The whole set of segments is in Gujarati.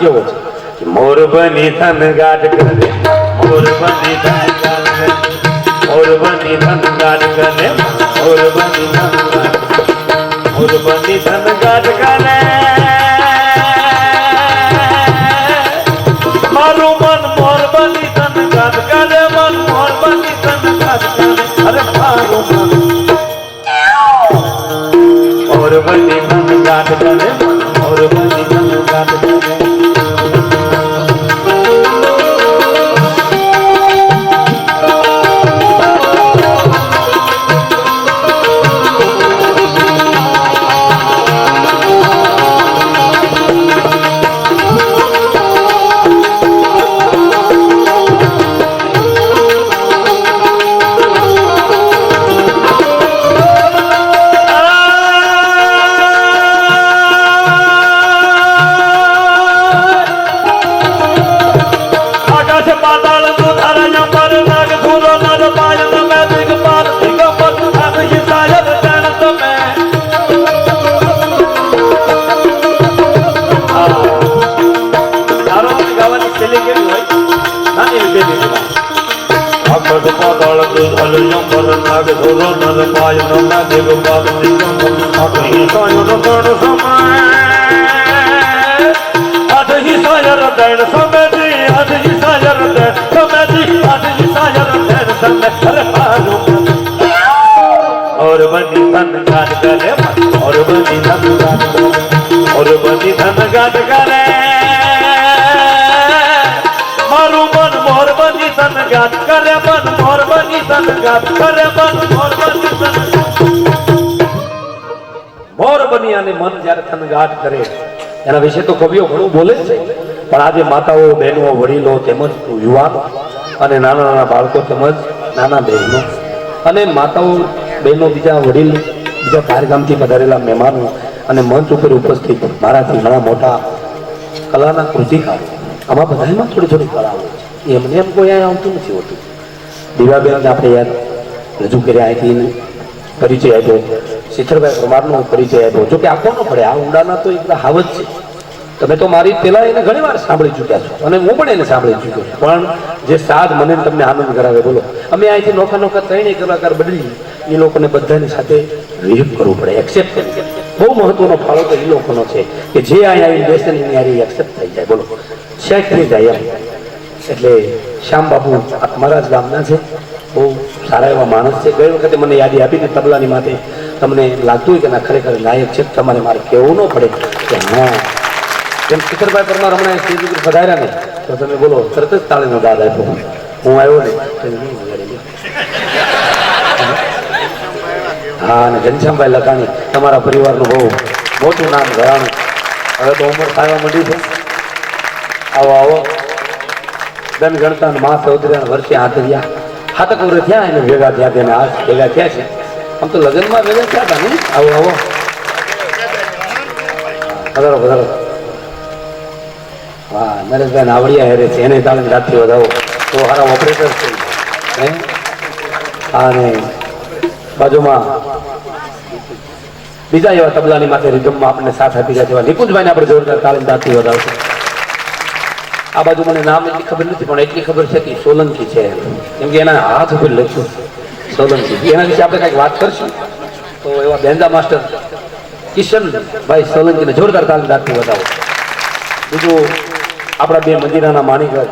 કેવો છે. મોર બની ધન ગાઢ કરે મોર બની ધન ગાઢ કરે મોર બની ધન ગાઢ કરે મોર બની ધન ગાઢ મોર બની ધન ગાઢ કરે. ગાવાની છેલ્લી કેવી હોય નાની એવી બેબી આકાશ પાતાળ સુધારય પર નાગ ધૂરો નર પાય તમે દિગપાલ દિગપત આદિ સાયર જણ તમે આઠ સાયર દેણ સમેજી આઠ સાયર દેણ સમેજી આઠ સાયર દેણ સમે હર હારો और बनी धन गाट करे और बनी धन गाट करे और बनी धन गाट करे બની કરે મન, મોરબની કરે મન, મોરબની મોર બની અને મન જ્યારે થનગાટ કરે, એના વિશે તો કવિઓ ઘણું બોલે છે, પણ આજે માતાઓ, બહેનો, વડીલો તેમજ યુવાનો અને નાના નાના બાળકો તેમજ નાના બહેનો અને માતાઓ, બહેનો, બીજા વડીલ, બીજા બહારગામથી પધારેલા મહેમાનો અને મંચ ઉપર ઉપસ્થિત મારાથી ઘણા મોટા કલાના કૃતિકારો આમાં બધામાં થોડી થોડી કળાઓ છે. એમને એમ કોઈ આવતું નથી હોતું? દીવાબેન આપણે યાર રજૂ કર્યા અહીંથી પરિચય આપ્યો. શિખરભાઈ પરમારનો પરિચય આપ્યો. જો કે આપવો ન પડે, આ ઊંડાના તો એકદમ જ છે. તમે તો મારી પહેલા એને ઘણી વાર સાંભળી ચૂક્યા છો અને હું પણ એને સાંભળી ચૂક્યો છું. પણ જે સાદ મને તમને આનંદ કરાવે, બોલો. અમે અહીંથી નોખા નોખા ત્રણેય કલાકાર બદલી એ લોકોને બધાની સાથે રિહીપ કરવું પડે એક્સેપ્ટ કરી બહુ મહત્વનો ફાળો તો એ લોકોનો છે કે જે અહીંયા આવીને બેસે ને એની એક્સેપ્ટ થઈ જાય, બોલો. શેક થઈ જાય એમ. એટલે શ્યામબાબુ મારા જ ગામના છે. બહુ સારા એવા માણસ છે. ગઈ વખતે મને યાદી આપીને તબલાની માટે તમને લાગતું હોય કે ના, ખરેખર લાયક છે. તમારે મારે કહેવું ન પડે કે હા. જેમ શિખરભાઈ પરમાર હમણાં સ્ટેજ ઉપર પધાર્યા ને, તો તમે બોલો, તરત જ તાળીનો દાદ આપ્યો હું આવ્યો ને. હા અને ઘનશ્યામભાઈ લખાણી, તમારા પરિવારનું બહુ મોટું નામ ઘરાણું હવે તો ઉંમર ખાવા માંડી છે. આવો આવો. ધન ગણતા માસ અવતર્યા વર્ષે હાથરિયા હાથક વર્ષ થયા એને ભેગા થયા તેને આ ભેગા થયા છે. આમ તો લગ્નમાં ભેગા થયા હતા ને? આવો આવો. વધારો વધારો. વાહ, નરેશભાઈ આવડિયા હેરે છે. એને તાલીમ રાતથી વધાવો. તો સારા ઓપરેટર છે. હે? અને બાજુમાં બીજા એવા તબલાની માથે રિધમમાં આપણે સાથ આપી ગયા તેવા નિકુંજભાઈને આપણે જોરદાર તાલીમ દાંતથી વધાવશું. આ બાજુ મને નામ એટલી ખબર નથી, પણ એટલી ખબર છે કે સોલંકી છે કેમ કે એના હાથ ઉપર લખ્યું સોલંકી. એના વિશે આપણે કંઈક વાત કરશું? તો એવા બેંદા માસ્ટર કિશનભાઈ સોલંકીને જોરદાર તાલીમ દાંતથી વધાવો. બીજું આપણા બે મંદિરાના માણીગર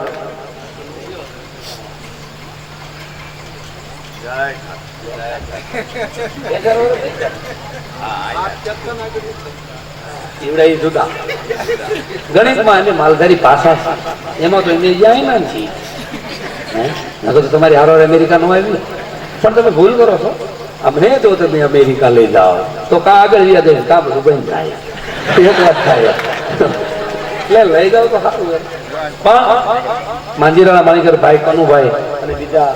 ઈવડા ઈ જુદા. ગણિતમાં એને માલધારી ભાષા છે. એમાં તો એને જાય ના નથી નકર તો તમારી હારો અમેરિકા નો આવ્યું. પણ તમે ભૂલ કરો છો. અમને તો તમે અમેરિકા લઈ જાઓ. તો કા આગળ યાદ કા બધું બંધ થાય? એક વાત થાય. એટલે લઈ જાઓ તો સારું. પણ માંજીરાના માણીકર ભાઈ કનુભાઈ અને બીજા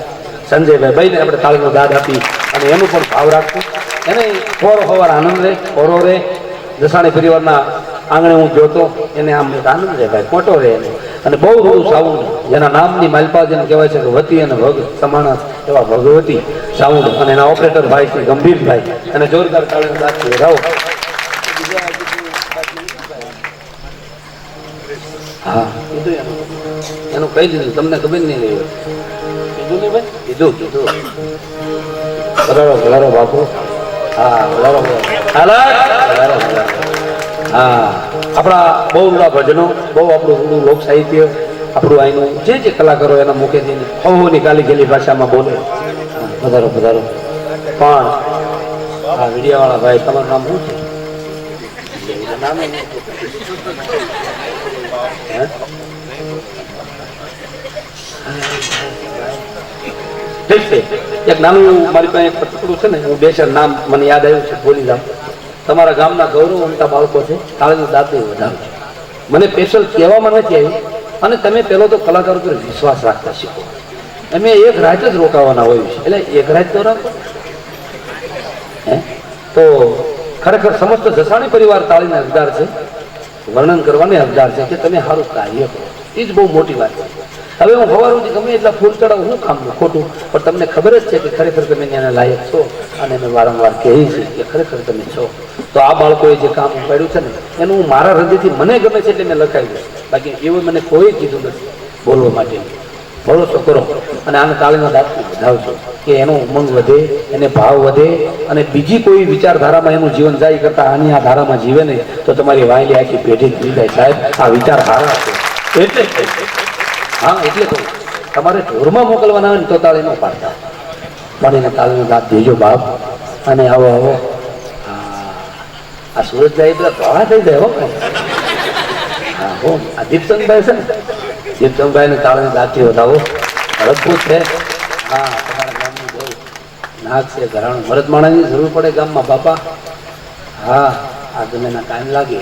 સંજયભાઈ ભાઈને આપણે તાળીનો દાદ આપી. અને એનું પણ ભાવ રાખતો એને થોડો સવાર આનંદ રહે ફોરો રહે દસાણી પરિવારના આંગણે હું જોતો એને આમ આનંદ રહે ભાઈ મોટો રહે એને. અને બહુ રૂડું સાઉન્ડ. જેના નામની માલપા જેને કહેવાય છે કે વતી અને ભગ સમાણા એવા ભગવતી સાઉન્ડ. અને એના ઓપરેટર ભાઈ છે ગંભીરભાઈ. અને જોરદાર દાદ છે રાવ હા. એનું કહી દીધું તમને ખબર નહીં રહી. હોય. કીધું નહીં ભાઈ? કીધું કીધું. બરાબર બરાબર બાપુ હા બરાબર હાલો બરાબર હા આપણા બહુ બધા ભજનો બહુ આપણું ઊંડું લોક સાહિત્ય આપણું અહીંનું જે જે કલાકારો એના મુખેથી હવની કાલી ગયેલી ભાષામાં બોલે. વધારો વધારો. પણ આ મીડિયાવાળા ભાઈ તમારું નામ શું છે? નામ હે? ઠીક એક નાનું મારી પાસે એક પટકડું છે ને, હું બે ચાર નામ મને યાદ આવ્યું છે બોલી જાઉં. તમારા ગામના ગૌરવવંતા બાળકો છે કાળની દાંત વધારો છે. મને સ્પેશિયલ કહેવામાં નથી આવ્યું, અને તમે પહેલો તો કલાકારો પર વિશ્વાસ રાખતા શીખો. અમે એક રાત જ રોકાવાના હોય છે. એટલે એક રાત તો રાખો. હે? તો ખરેખર સમસ્ત જસાણી પરિવાર તાળીને હકદાર છે. વર્ણન કરવાને હકદાર છે કે તમે સારું કાર્ય કરો. એ જ બહુ મોટી વાત છે. હવે હું સુધી ગમે એટલા ફૂલ ચડાવું, હું કામનું ખોટું. પણ તમને ખબર જ છે કે ખરેખર તમે એના લાયક છો અને મેં વારંવાર કહીએ છીએ કે ખરેખર તમે છો. તો આ બાળકોએ જે કામ ઉપાડ્યું છે ને, એનું હું મારા હૃદયથી મને ગમે છે એટલે મેં લખાવ્યું બાકી એવું મને કોઈ કીધું નથી બોલવા માટે. ભરોસો કરો. અને આને તાળીના દાંતથી વધાવજો કે એનો ઉમંગ વધે, એને ભાવ વધે અને બીજી કોઈ વિચારધારામાં એનું જીવન જાય કરતા આની આ ધારામાં જીવે ને તો તમારી વાયલી આખી પેઢી થઈ જાય. સાહેબ, આ વિચાર સારા છે. એટલે. હા, એટલે તો તમારે ઢોરમાં મોકલવાના હોય ને તો તાળી ન પાડતા. પણ એને તાળીનો દાંત દેજો બાપ. અને આવો આવો. આ સુરત જાય એટલે ધોળા થઈ જાય હો. હા, હો, આ દીપચંદભાઈ છે ને. દીપચંદભાઈ ને તાળીને દાંતથી વધાવો. અદભુત છે. હા, તમારા ગામની બહુ નાક છે, ઘરાણું. મરદ માણસની જરૂર પડે ગામમાં, બાપા. હા, આ તમે ના કાયમ લાગે.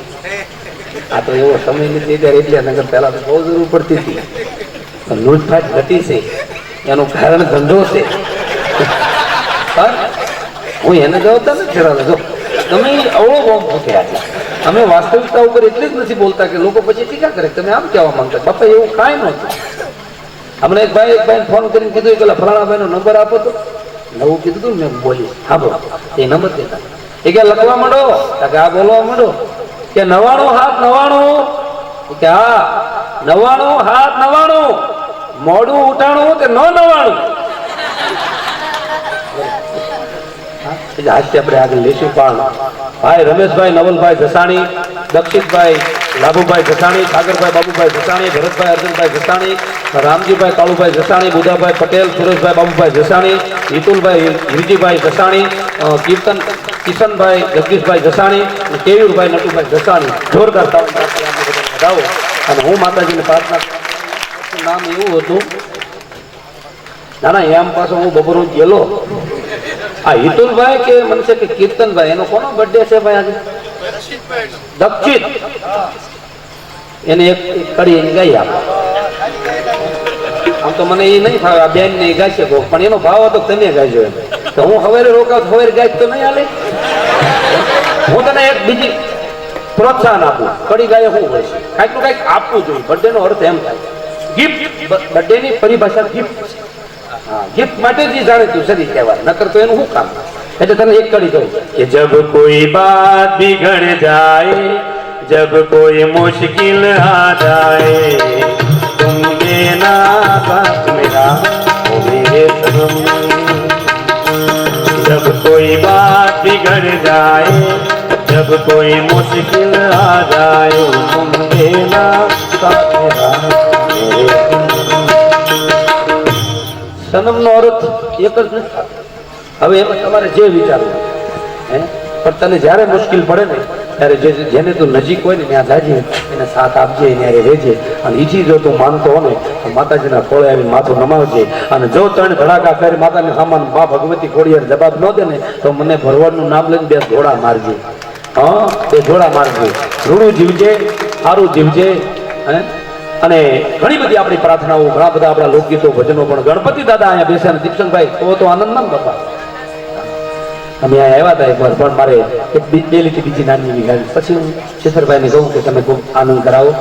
આ તો એવો સમય નથી ત્યારે એટલે નગર પહેલા તો બહુ જરૂર પડતી હતી. લૂંટફાટ ઘટી છે. એનું કારણ ધંધો છે. હું એને જવાબદાર નથી ઠેરાવતો જો, તમે અવળો બોમ્બ ફૂટ્યા છે. અમે વાસ્તવિકતા ઉપર એટલે જ નથી બોલતા કે લોકો પછી ટીકા કરે. તમે આમ કહેવા માંગતા. બાપા, એવું કાંઈ નહોતું હમણાં એક ભાઈ એક ભાઈ ફોન કરીને કીધું કે ઓલા ફલાણા ભાઈનો નંબર આપો તો. નવું કીધું ને, મેં બોલી હા બોલો એ નંબર દેતા. એ કે, લખવા માંડો. તો કે આ બોલવા માંડો. કે, નવાણું હાથ નવાણું. કે, હા, નવાણું હાથ નવાણું. મોડું ઉઠાણું કે ન નવાણું? આજથી આપણે આગળ લેશું પણ. ભાઈ રમેશભાઈ, નવલભાઈ જસાણી દક્ષિતભાઈ, લાભુભાઈ જસાણી સાગરભાઈ, બાબુભાઈ જસાણી ભરતભાઈ, અર્જુનભાઈ જસાણી રામજીભાઈ, કાળુભાઈ જસાણી બુધાભાઈ પટેલ, સુરેશભાઈ, બાબુભાઈ જસાણી હિતુલભાઈ હિરજીભાઈ જસાણી કીર્તન, કિશનભાઈ, જગદીશભાઈ જસાણી કેયુરભાઈ, નટુભાઈ જસાણી જોરદાર અને હું માતાજીને પ્રાર્થના. નામ એવું હતું. ના એમ પાછો હું બપોર ગયેલો. આ હિતુલભાઈ કે મને છે કે કીર્તનભાઈ, એનો કોનો બર્થડે છે ભાઈ આજે? દક્ષિત. એને એક કડી ગાઈ આપો. આમ તો મને એ નહીં ફાવે, આ બેન ને ગાઈ શકો. પણ એનો ભાવ હતો તમે ગાઈજો એમ. તો હું હવે રોકાવ હવે ગાય તો નહીં હાલે? હું તને એક બીજી પ્રોત્સાહન આપું. કડી ગાય શું હોય છે. કાંઈકનું કાંઈક આપવું જોઈએ. બર્થડે નો અર્થ એમ થાય. ગિફ્ટ બર્થડે ની પરિભાષા ગિફ્ટ હા ગિફ્ટ માટે જ ઈ જાણીતું છે ઈ તહેવાર નકર તો એનું શું કામ એટલે તને એક કડી કહું कि जब कोई बात बिगड़ जाए जब कोई मुश्किल आ जाए तुम देना साथ मेरा वो मेरे सनम जब कोई बात बिगड़ जाए जब कोई मुश्किल आ जाए तुम देना જન્મનો અર્થ એક જ નથી હવે એમાં તમારે જે વિચારવું હે? પણ તને જ્યારે મુશ્કેલ પડે ને, ત્યારે જે જેને તું નજીક હોય ને, ત્યાં જાજે એને સાથ આપજે એને રહેજે. અને ઈજી જો તું માનતો હો તો માતાજીના ખોળે આવીને માથું નમાવજે. અને જો ત્રણ ધડાકા કરી માતાને સામાન મા ભગવતી ખોડિયાર જવાબ ન દે ને, તો મને ભરવાડનું નામ લઈને બે ઘોડા મારજે. હા? બે ઘોડા મારજે. રૂડું જીવજે સારું જીવજે, હે? અને ઘણી બધી આપણી પ્રાર્થનાઓ, ઘણા બધા આપણા લોકગીતો, ભજનો પણ ગણપતિ દાદા અહીંયા બેસે અને દીપસંગભાઈ તો તો આનંદ ના બાપા અમે અહીંયા આવ્યા હતા એકવાર, પણ મારે એક બે લીટી બીજી નાની એવી ગાવી પછી હું શેખરભાઈને કહું કે તમે ખૂબ આનંદ કરાવો,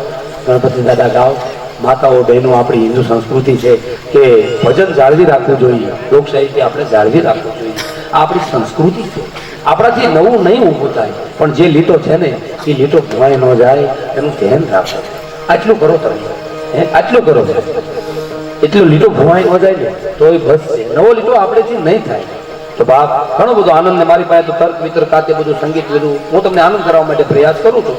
ગણપતિ દાદા ગાઓ. માતાઓ, બહેનો, આપણી હિન્દુ સંસ્કૃતિ છે કે ભજન જાળવી રાખવું જોઈએ. લોક આપણે જાળવી રાખવું જોઈએ. આ આપણી સંસ્કૃતિ છે. આપણાથી નવું નહીં ઊભું થાય. પણ જે લીટો છે ને, એ લીટો ભવાઈ ન જાય, એનું ધ્યાન રાખો. આટલું કરો તમે. હે, આટલું કરો એટલો લીટો ભવાઈ વધાય જાય તો એ બસ છે. નવો લીટો આપણેથી નહીં થાય. તો બાપ, ઘણો બધો આનંદ ને મારી પાસે તો તર્ક મિત્ર કાતે બધું સંગીત લીધું હું તમને આનંદ કરવા માટે પ્રયાસ કરું છું.